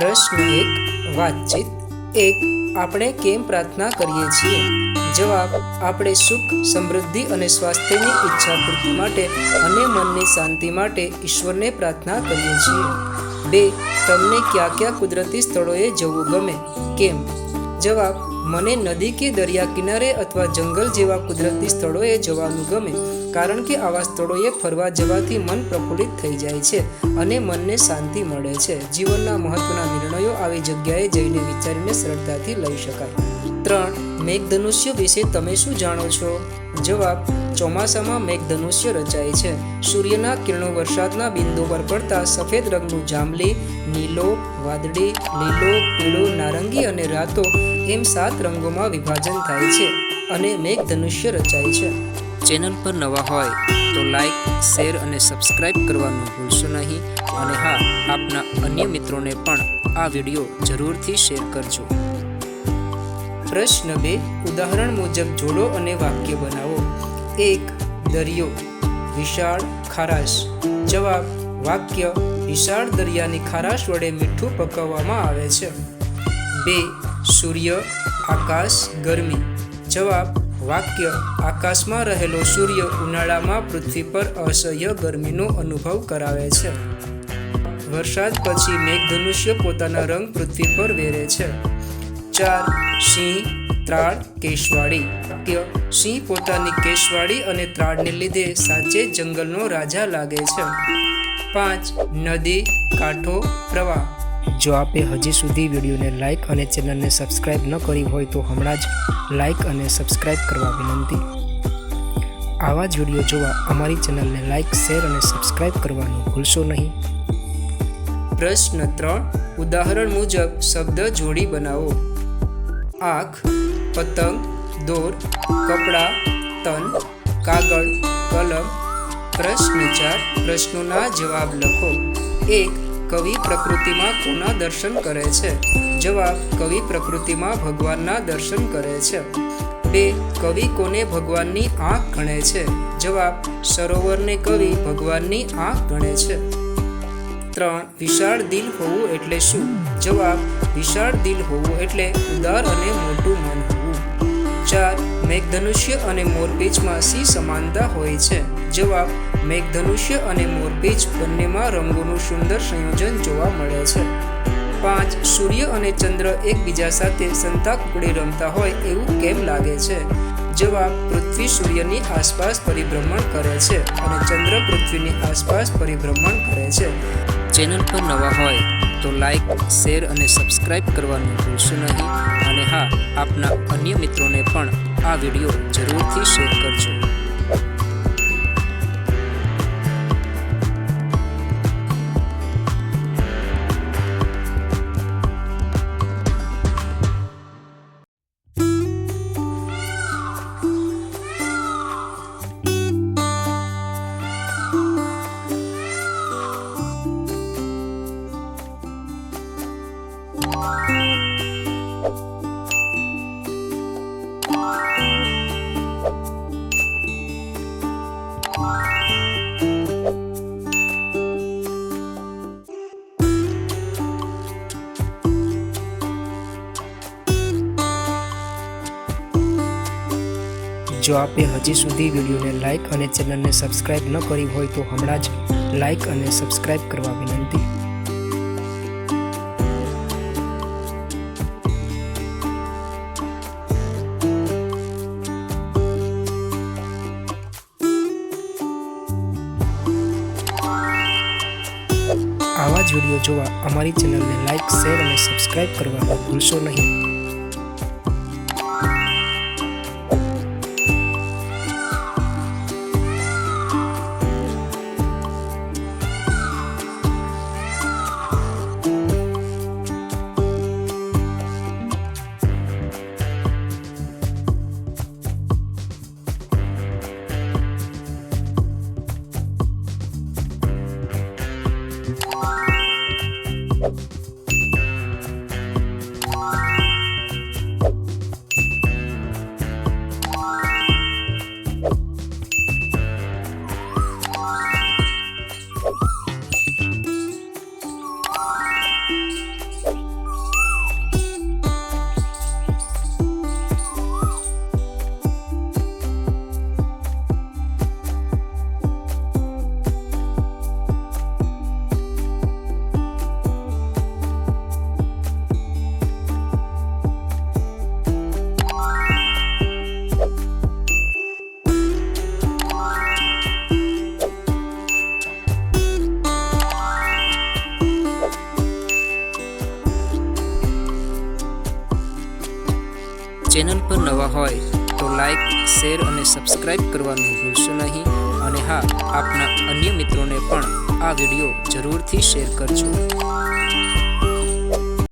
પ્રશ્ન એક, વાતચીત. એક, આપણે કેમ પ્રાર્થના કરીએ છીએ? જવાબ, આપણે સુખ, સમૃદ્ધિ અને સ્વાસ્થ્યની ઈચ્છા પૂર્તિ માટે અને મનની શાંતિ માટે ઈશ્વરને પ્રાર્થના કરીએ છીએ. બે, તમને કયા કયા કુદરતી સ્થળોએ જવું ગમે? કેમ? જવાબ મને નદી કે દરિયા કિનારે અથવા જંગલ જેવા કુદરતી સ્થળોએ જવાનું ગમે, કારણ કે આવા સ્થળોએ ફરવા જવાથી મન પ્રફુલ્લિત થઈ જાય છે અને મનને શાંતિ મળે છે. જીવનના મહત્વના નિર્ણયો આવી જગ્યાએ જઈને વિચારીને સરળતાથી લઈ શકાય. ત્રણ, મેઘધનુષ્ય વિશે તમે શું જાણો છો? જવાબ, ચોમાસામાં મેઘધનુષ્ય રચાય છે. સૂર્યના કિરણો વરસાદના બિંદુ પર પડતા સફેદ રંગનું જાંબલી, નીલો, વાદળી, લીલો, પીળો, નારંગી અને રાતો એમ સાત રંગોમાં વિભાજન થાય છે અને મેઘધનુષ્ય રચાય છે. ચેનલ પર નવા હોય તો લાઈક, શેર અને સબસ્ક્રાઇબ કરવાનું ભૂલશો નહીં. અને હા, આપના અન્ય મિત્રોને પણ આ વીડિયો જરૂરથી શેર કરજો. પ્રશ્ન બે, ઉદાહરણ મુજબ જોડો અને વાક્ય બનાવો. એક, દરિયો, વિશાળ, ખારાશ. જવાબ, વાક્ય વિશાળ દરિયાની ખારાશ વડે મીઠું પકવવામાં આવે છે. બે, સૂર્ય, આકાશ, ગરમી. જવાબ, વાક્ય, આકાશમાં રહેલો સૂર્ય ઉનાળામાં પૃથ્વી પર અસહ્ય ગરમીનો અનુભવ કરાવે છે. વરસાદ પછી મેઘધનુષ્ય પોતાના રંગ પૃથ્વી પર વેરે છે. ચાર, સિંહ, ત્રાળ, કેશવાળી. વાક્ય, સિંહ પોતાની કેશવાળી અને ત્રાળને લીધે સાચે જંગલનો રાજા લાગે છે. પાંચ, નદી, કાંઠો, પ્રવાહ. જો આપે હજી સુધી વિડીયોને લાઇક અને ચેનલને સબસ્ક્રાઇબ ન કરી હોય તો હમણાં જ લાઇક અને સબસ્ક્રાઇબ કરવા વિનંતી. આવા જ વીડિયો જોવા અમારી ચેનલને લાઇક શેર અને સબસ્ક્રાઇબ કરવાનું ભૂલશો નહીં. પ્રશ્ન ત્રણ, ઉદાહરણ મુજબ શબ્દ જોડી બનાવો. આંખ, પતંગ, દોર, કપડાં, તન, કાગળ, કલમ. પ્રશ્ન ચાર, પ્રશ્નોના જવાબ લખો. એક કવિ પ્રકૃતિમાં કોના દર્શન કરે છે. જવાબ, કવિ પ્રકૃતિમાં ભગવાનના દર્શન કરે છે. બે, કવિ કોને ભગવાનની આંખ ગણે છે? જવાબ, સરોવરને કવિ ભગવાનની આંખ ગણે છે. ત્રણ, વિશાળ દિલ હોવું એટલે શું? જવાબ, વિશાળ દિલ હોવું એટલે ઉદાર અને મોટું મન. ચાર મેઘધનુષ્ય અને મોરપેચમાં સી સમાનતા હોય છે. જવાબ, મેઘધનુષ્ય અને મોરપેચ બંનેમાં રંગોનું સુંદર સંયોજન જોવા મળે છે. પાંચ, સૂર્ય અને ચંદ્ર એકબીજા સાથે સંતાક કુકડી રમતા હોય એવું કેમ લાગે છે? જવાબ, પૃથ્વી સૂર્યની આસપાસ પરિભ્રમણ કરે છે અને ચંદ્ર પૃથ્વીની આસપાસ પરિભ્રમણ કરે છે. ચેનલ પર નવા હોય તો લાઈક, શેર અને સબસ્ક્રાઈબ કરવાનું ભૂલશો નહીં. અને હા, આપના અન્ય મિત્રોને પણ આ વીડિયો જરૂરથી શેર કરજો. જો આપે હજી સુધી વિડીયોને લાઇક અને ચેનલને સબસ્ક્રાઇબ ન કરી હોય તો હમણાં જ લાઇક અને સબસ્ક્રાઇબ કરવા વિનંતી. આવા જ વીડિયો જોવા અમારી ચેનલને લાઇક શેર અને સબસ્ક્રાઇબ કરવાનું ભૂલશો નહીં. ચેનલ પર નવા હોય તો લાઈક, શેર અને સબસ્ક્રાઇબ કરવાનું ભૂલશો નહીં. અને હા, આપના અન્ય મિત્રોને પણ આ વીડિયો જરૂરથી શેર કરજો.